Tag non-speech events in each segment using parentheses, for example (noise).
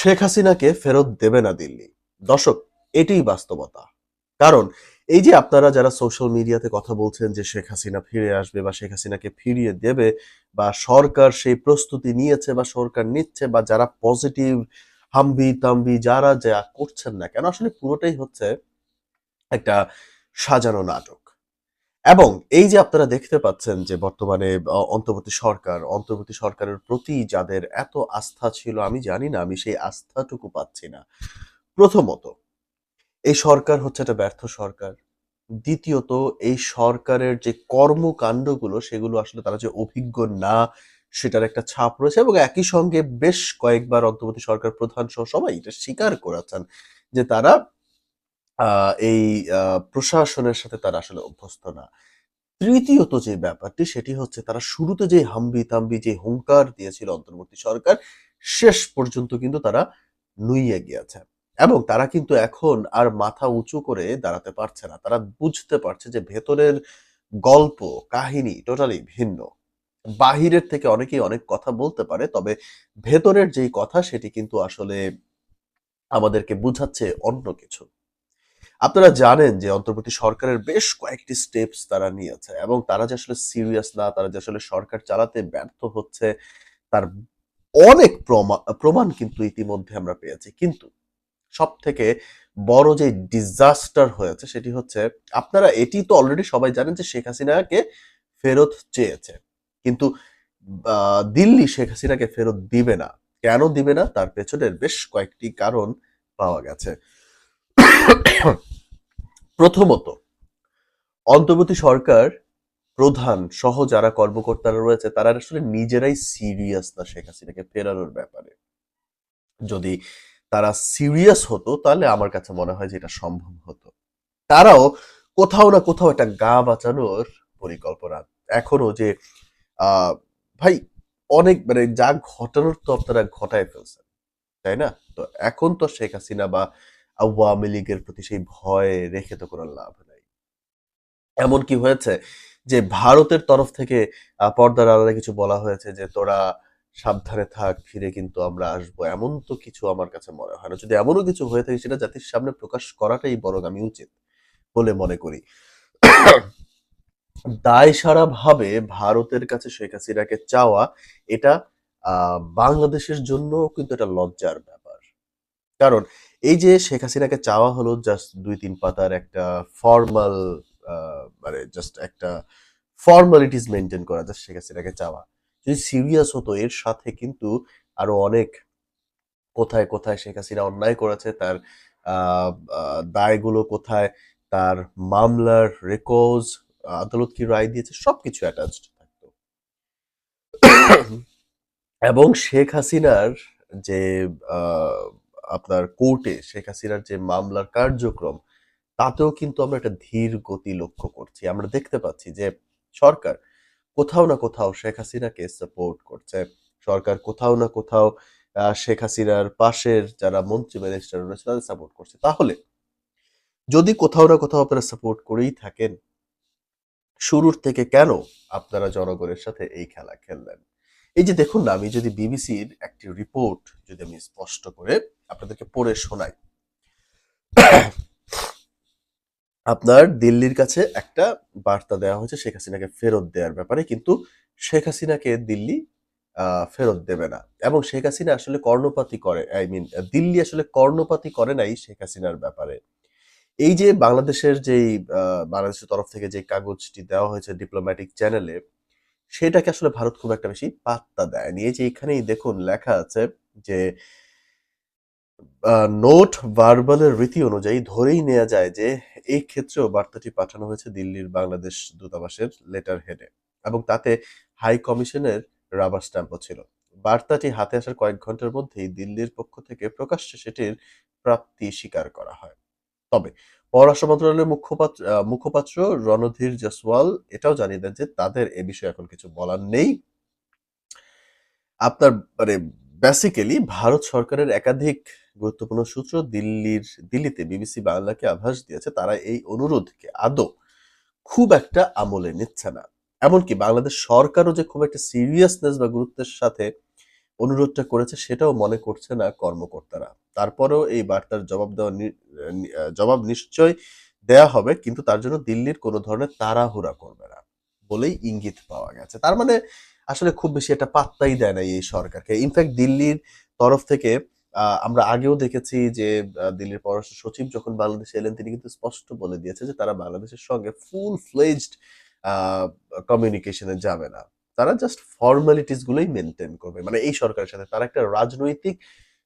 শেখ হাসিনাকে ফেরত দেবে না দিল্লি। দর্শক, এটাই বাস্তবতা। কারণ এই যে আপনারা যারা সোশ্যাল মিডিয়াতে কথা বলছেন যে শেখ হাসিনা ফিরে আসবে বা শেখ হাসিনাকে ফিরিয়ে দেবে বা সরকার সেই প্রস্তুতি নিয়েছে বা সরকার নিচ্ছে বা যারা পজিটিভ হাম্বি তাম্বি যারা যা করছেন না কেন, আসলে পুরোটাই হচ্ছে একটা সাজানো নাটক। এবং এই যে আপনারা দেখতে পাচ্ছেন যে বর্তমানে অন্তর্বর্তী সরকার, অন্তর্বর্তী সরকারের প্রতি যাদের এত আস্থা ছিল, আমি জানি না, আমি সেই আস্থাটুকু পাচ্ছি না। প্রথমত, এই সরকার হচ্ছে একটা ব্যর্থ সরকার। দ্বিতীয়ত, এই সরকারের যে কর্মকাণ্ডগুলো, সেগুলো আসলে তারা যে অভিজ্ঞ না, সেটার একটা ছাপ রয়েছে এবং একই সঙ্গে বেশ কয়েকবার অন্তর্বর্তী সরকার প্রধান সহ সবাই এটা স্বীকার করেছেন যে তারা এই প্রশাসনের সাথে তারা আসলে অভ্যস্ত না। তৃতীয়ত যে ব্যাপারটি, সেটি হচ্ছে তারা শুরুতে যে হাম্বি তাম্বি যে হুঙ্কার দিয়েছিল অন্তর্বর্তী সরকার, শেষ পর্যন্ত কিন্তু তারা নুইয়ে গিয়েছে। এবং তারা কিন্তু এখন আর মাথা উঁচু করে দাঁড়াতে পারছে না। তারা বুঝতে পারছে যে ভেতরের গল্প, কাহিনী টোটালি ভিন্ন। বাহিরের থেকে অনেকেই অনেক কথা বলতে পারে, তবে ভেতরের যেই কথা, সেটি কিন্তু আসলে আমাদেরকে বুঝাচ্ছে অন্য কিছু। আপনারা জানেন যে অন্তর্বর্তী সরকারের বেশ কয়েকটি স্টেপস তারা নিয়েছে এবং তারা যে আসলে সিরিয়াস না, তারা যে আসলে সরকার চালাতে ব্যর্থ হচ্ছে, তার অনেক প্রমা- প্রমাণ কিন্তু ইতিমধ্যে আমরা পেয়েছি। কিন্তু সব থেকে বড় যে ডিজাস্টার হয়েছে সেটি হচ্ছে, আপনারা এটি তো অলরেডি সবাই জানেন যে শেখ হাসিনাকে ফেরত চেয়েছে। কিন্তু দিল্লি শেখ হাসিনাকে ফেরত দিবে না। কেন দিবে না? তার পেছনের বেশ কয়েকটি কারণ পাওয়া গেছে। প্রথমত, অন্তর্বর্তী সরকার প্রধান, সহ যারা কর্মকর্তারা রয়েছে, তারা আসলে নিজেরাই সিরিয়াস না শেখ হাসিনাকে ফেরানোর ব্যাপারে। যদি তারা সিরিয়াস হতো, তাহলে আমার কাছে মনে হয় যে এটা সম্ভব হতো। তারাও কোথাও না কোথাও একটা গা বাঁচানোর পরিকল্পনা। এখনও যে ভাই, অনেক মানে যা ঘটানোর তো আপনারা ঘটায় ফেলছেন, তাই না? তো এখন তো শেখ হাসিনা বা আওয়ামী লীগের প্রতি সেই ভয় রেখে তো কোনো লাভ নাই। এমন কি হয়েছে যে ভারতের তরফ থেকে পর্দার আলাদা কিছু বলা হয়েছে যে তোরা সাবধানে থাক, ফিরে কিন্তু আমরা আসব। এমন তো কিছু আমার কাছে মনে হয় না। যদি এমনও কিছু হয়ে থাকে, সেটা জাতির সামনে প্রকাশ করাটাই বরং আমি উচিত বলে মনে করি। দায় সারা ভাবে ভারতের কাছে শেখ হাসিনাকে চাওয়া, এটা বাংলাদেশের জন্য কিন্তু এটা লজ্জার ব্যাপার। কারণ এই যে শেখ হাসিনাকে চাওয়া হলো জাস্ট দুই তিন পাতার একটা ফর্মাল মানে জাস্ট একটা ফর্মালিটিস মেনটেন করা জাস্ট শেখ হাসিনাকে চাওয়া। যদি সিরিয়াস হতো, এর সাথে কিন্তু আরও অনেক কোথায় কোথায় শেখ হাসিনা অন্যায় করেছে, তার দায়গুলো কোথায়, তার মামলার রেকর্ডস আদালত কি রায় দিয়েছে, সবকিছু অ্যাটাচড থাকতো। (coughs) এবং শেখ হাসিনার যে আপনার কোর্টে শেখ হাসিনার যে মামলার কার্যক্রম, তাতেও কিন্তু আমরা একটা ধীর গতি লক্ষ্য করছি। আমরা দেখতে পাচ্ছি যে সরকার কোথাও না কোথাও শেখ হাসিনাকে সাপোর্ট করছে। সরকার কোথাও না কোথাও শেখ হাসিনার পাশের যারা মন্ত্রী মিনিস্টার রয়েছে, তাদের সাপোর্ট করছে। তাহলে যদি কোথাও না কোথাও আপনারা সাপোর্ট করেই থাকেন, শুরুর থেকে কেন আপনারা জনগণের সাথে এই খেলা খেললেন? এই যে দেখুন না, আমি যদি বিবিসির একটি রিপোর্ট যদি আমি স্পষ্ট করে আপনাদেরকে পড়ে শোনাই। আপনার দিল্লির কাছে একটা বার্তা দেওয়া হয়েছে, শেখ হাসিনাকে ফেরত দেওয়ার ব্যাপারে, কিন্তু শেখ হাসিনাকে দিল্লি ফেরত দেবে না। এবং শেখ হাসিনা আসলে কর্ণপাতি করে, আই মিন, দিল্লি আসলে কর্ণপাতি করে নাই শেখ হাসিনার ব্যাপারে। এই যে বাংলাদেশের যেই বাংলাদেশের তরফ থেকে যে কাগজটি দেওয়া হয়েছে ডিপ্লোম্যাটিক চ্যানেলে সেটাকে আসলে ভারত খুব একটা বেশি পাত্তা দেয়নি। এই যে এখানেই দেখুন, লেখা আছে যে নোট ভার্বালের রীতি অনুযায়ী ধরেই নেওয়া যায় যে এই ক্ষেত্রেও বার্তাটি পাঠানো হয়েছে দিল্লির বাংলাদেশ দূতাবাসের লেটার হেডে এবং তাতে হাই কমিশনের রাবার স্ট্যাম্পও ছিল। বার্তাটি হাতে আসার কয়েক ঘণ্টার মধ্যেই দিল্লির পক্ষ থেকে প্রকাশ্যে সেটির প্রাপ্তি স্বীকার করা হয়। তবে পররাষ্ট্র মন্ত্রণালয়ের মুখপাত্র মুখপাত্র রণধীর জসওয়াল এটাও জানিয়ে দেন যে তাদের এ বিষয়ে এখন কিছু বলার নেই। আপনার মানে বেসিক্যালি ভারত সরকারের একাধিক গুরুত্বপূর্ণ সূত্র দিল্লির, দিল্লিতে বিবিসি বাংলাকে আভাস দিয়েছে, তারা এই অনুরোধকে আদৌ খুব একটা আমলে নিচ্ছে না। এমনকি বাংলাদেশ সরকারও যে খুব একটা সিরিয়াসনেস বা গুরুত্বের সাথে অনুরোধটা করেছে, সেটাও মনে করছে না কর্মকর্তারা। তারপরেও এই বার্তার জবাব দেওয়া জবাব নিশ্চয় দেয়া হবে, কিন্তু তার জন্য দিল্লির কোনো ধরনের তাড়াহুড়া করবে না বলেই ইঙ্গিত পাওয়া গেছে। তার মানে আসলে খুব বেশি একটা পাত্তাই দেয় না এই সরকারকে। ইনফ্যাক্ট দিল্লির তরফ থেকে আমরা আগেও দেখেছি যে দিল্লির পররাষ্ট্র সচিব যখন বাংলাদেশে এলেন, তিনি কিন্তু স্পষ্ট বলে দিয়েছে যে, তারা বাংলাদেশের সঙ্গে ফুল ফ্লেজড কমিউনিকেশনে যাবে না। তারা জাস্ট ফর্মালিটিস গুলোই মেনটেন করবে। মানে এই সরকারের সাথে, তারা একটা রাজনৈতিক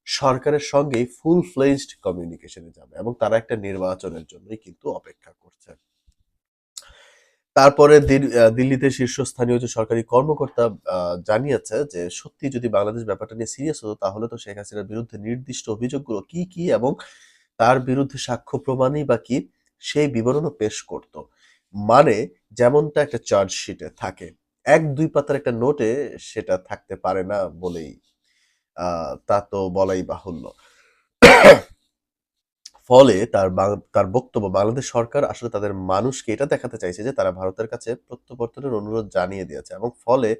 সরকারের সঙ্গেই ফুল ফ্লেজড কমিউনিকেশনে যাবে এবং তারা একটা নির্বাচনের জন্যই কিন্তু অপেক্ষা করছে। তারপরে দিল- দিল্লিতে শীর্ষস্থানীয় যে সরকারি কর্মকর্তা জানিয়েছে যে সত্যি যদি বাংলাদেশ ব্যাপারটা নিয়ে সিরিয়াস হতো, তাহলে তো শেখ হাসিনার বিরুদ্ধে নির্দিষ্ট অভিযোগগুলো কি কি এবং তার বিরুদ্ধে সাক্ষ্য প্রমাণই বা কি, সেই বিবরণও পেশ করত। মানে যেমনটা একটা চার্জশিটে থাকে। এক, দুই পাতার একটা নোটে সেটা থাকতে পারে না বলেই তা তো বলাই বাহুল্য। ফলে তার তার বক্তব্য বাংলাদেশ সরকার আসলে তাদের মানুষকে এটা দেখাতে চাইছে যে তারা ভারতের কাছে প্রত্যাবর্তনের অনুরোধ জানিয়ে দিয়েছে এবং ফলে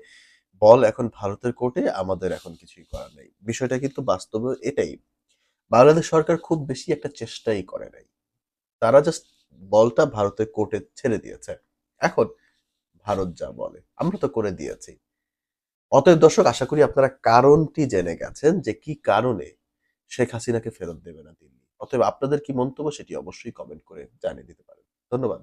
বল এখন ভারতের কোর্টে, আমাদের এখন কিছুই করার নেই। বিষয়টা কিন্তু বাস্তবে এটাই। বাংলাদেশ সরকার খুব বেশি একটা চেষ্টাই করে নাই। তারা জাস্ট বলটা ভারতের কোর্টে ছেড়ে দিয়েছে। এখন ভারত যা বলে, আমরা তো করে দিয়েছি। অতএব দর্শক, আশা করি আপনারা কারণটি জেনে গেছেন যে কি কারণে শেখ হাসিনাকে ফেরত দেবে না দিল্লি অতএব আপনাদের কি মন্তব্য সেটি অবশ্যই কমেন্ট করে জানিয়ে দিতে পারেন। ধন্যবাদ।